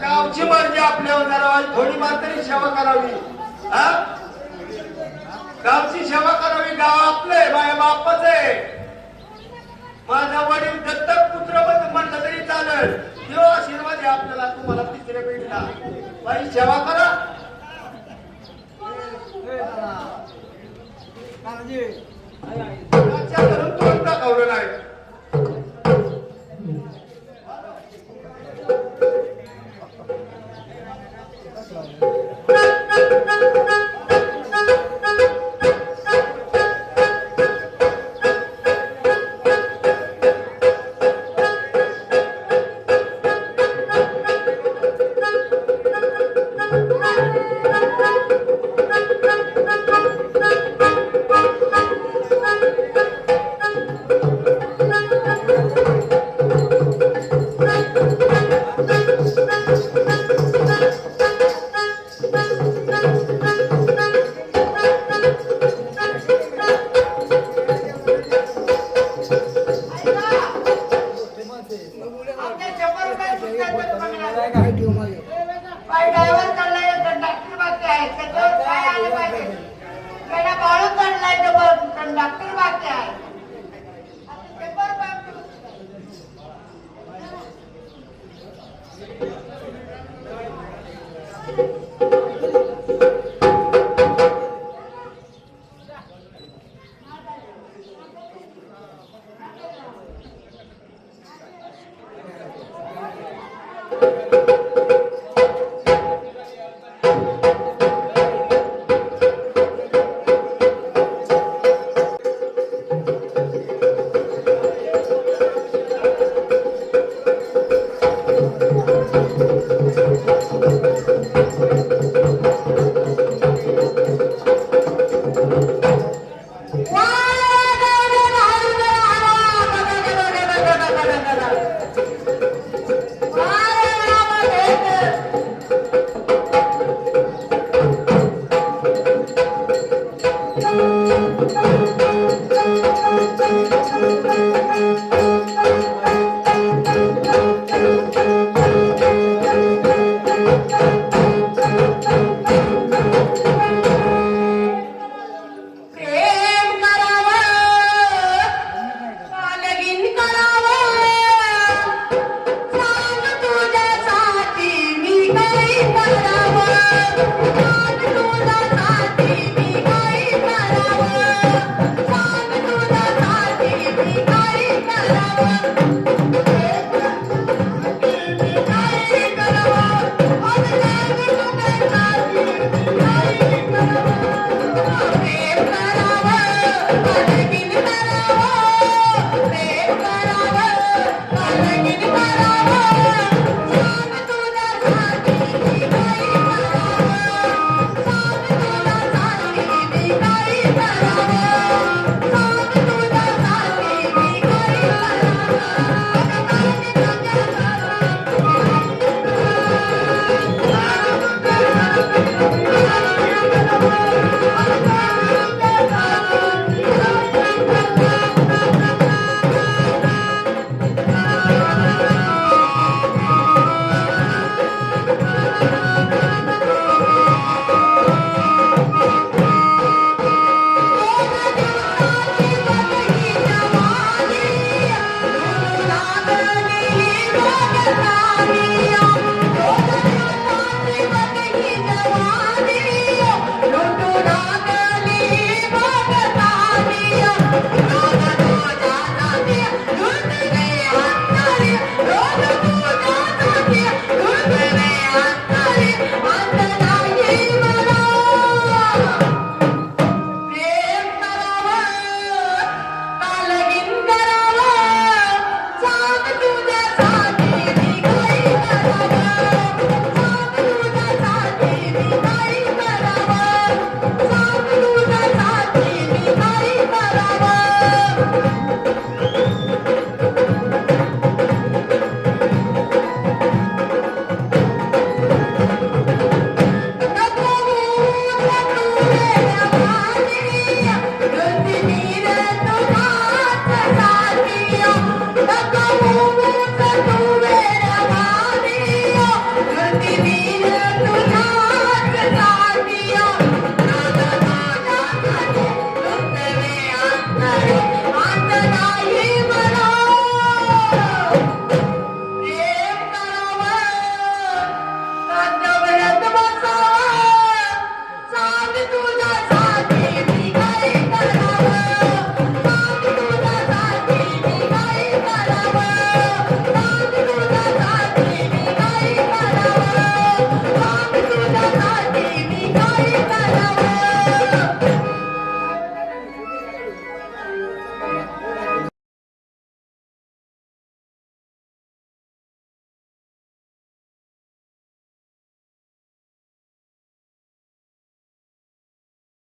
गावची मर्जी आपल्यावर करावी थोडी मात्र सेवा करावी गावची सेवा करावी गाव आपले माझ्या बापच आहे माझा वडील दत्तक पुत्र म्हणलं तरी चालेल देव आशीर्वाद आहे आपल्याला तुम्हाला तिसऱ्या भेटला बाई सेवा करा परंतु अंत कौरण आहे